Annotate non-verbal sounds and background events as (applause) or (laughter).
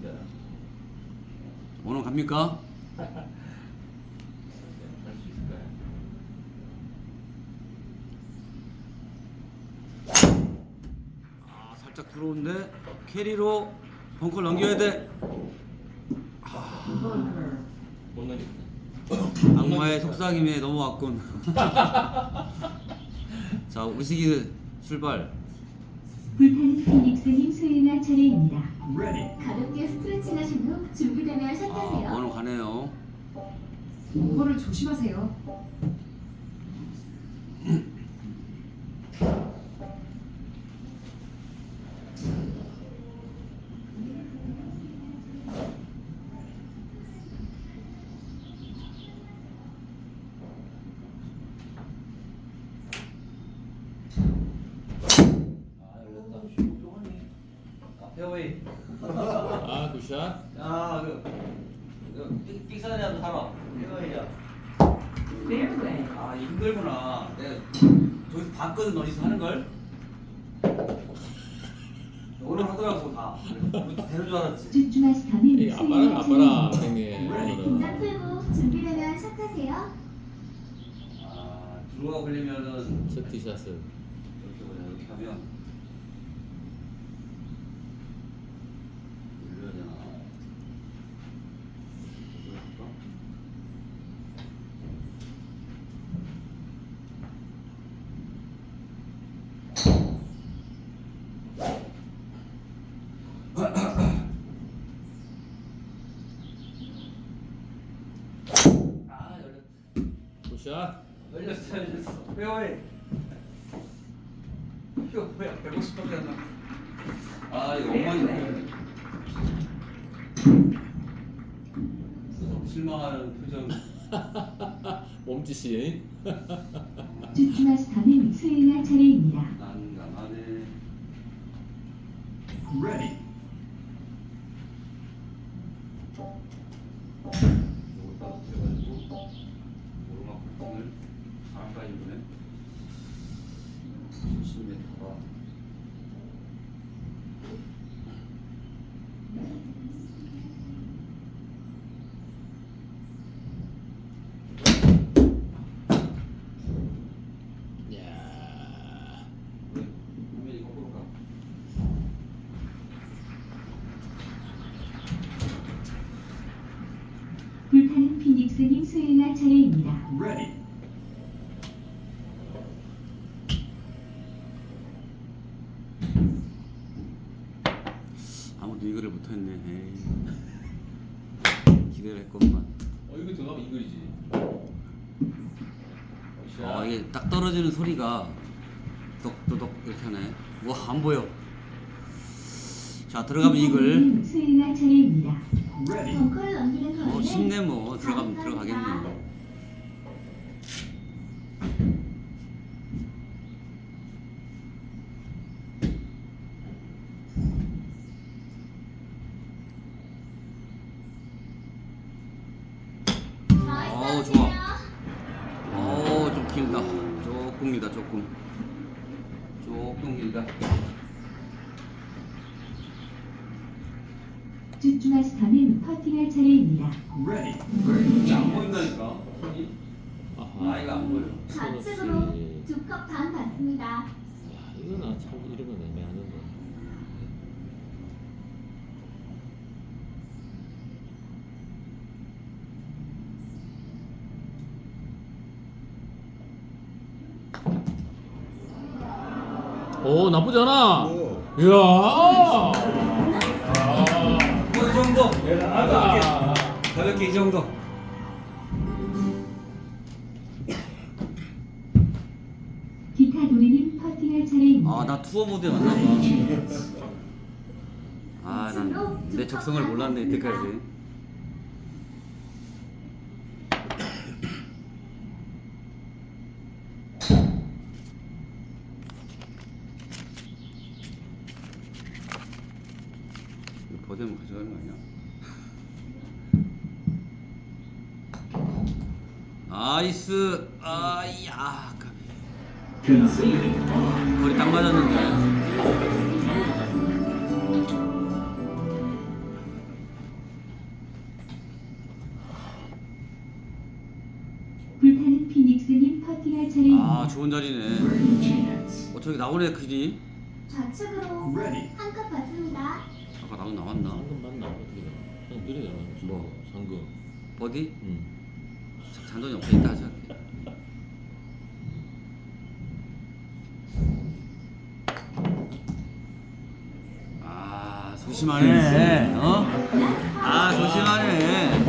진짜. 오늘 갑니까? 아 살짝 들어오는데 캐리로 벙커 넘겨야 돼. 못 넘겼다. 악마의 속삭임에 넘어왔군. (laughs) 자 우식이 출발. 불타는 피닉스님 수행할 차례입니다. 가볍게 스트레칭 하신 후 준비되면 아 샷하세요. 번호 가네요. 이거를 조심하세요. 아 열렸다. 아 페어웨이. 아 굿샷 아 그. 그 삑- 삑사리라도 살아. 페어웨이야. Fairway. 아 힘들구나. 내가 저기서 봤거든 어디서 하는 걸. 오늘 하더라고 다. 그래서 되는 줄 알았지. 쭈쭈마스터님 이 아빠랑 아빠랑. 형님 긴장 오늘은 풀고 준비되면 샷하세요. 아 들어가 걸리면은 첫 티샷을 이렇게 보자 이렇게 하면 올려야 되나? 이거 할까? 아 열렸다. 굿샷 열렸어 열렸어. 페어웨이. 이거 뭐야 150밖에 안 나. 아 이거 엉망이네. 실망하는 표정. (laughs) 몸짓이 쭈쭈마스터님 수행할 차례입니다. 난감하네. 요걸 따뜻해가지고 가까이 보내. 70m가. 야 왜? 화면이 거꾸로 가. 불타는 피닉스님 수행할 차례입니다. 아무도 이거를 못했네. 에이. 기대를 했건만. 어 이거 들어가면 이글이지. 아 이게 딱 떨어지는 소리가 똑똑똑 이렇게 하네. 와안 보여. 자 들어가면 이글. 차례입니다. 벙커를 넘기는 어 쉽네 뭐 들어가면 들어가겠네. 어우, 좋아. 어좀 길다. 조금 길다 조금. 길다. 쭈쭈마스터님 퍼팅할 차례입니다. 이게 안 보인다니까. 아하 아이가 안 보여. 좌측으로 두컵반 받습니다. 야 이거나 참 이런 건 애매하는데 오 나쁘지 않아 이야 뭐이 정도. 가볍게 가볍게 이 정도. 기타 도리님 퍼팅할 차례입니다. 아 나 투어 모드에 왔나 봐. 아난 내 적성을 몰랐네 이때까지. 거대면 가져가는 거 아니야? 아이스 아야 아까 거리 딱 맞았는데. 불타는 피닉스님 파티할 차례. 아 좋은 자리네. 어떻게 나오네 그니 좌측으로 한칸 받습니다. 나도 나왔나? 상금 맞나? 어떻게 돼? 그냥 느리잖아. 뭐? 상금. 버디? 응. 자- 잔돈이 없어 이따 하자. 아 조심하네. 어? 아 조심하네.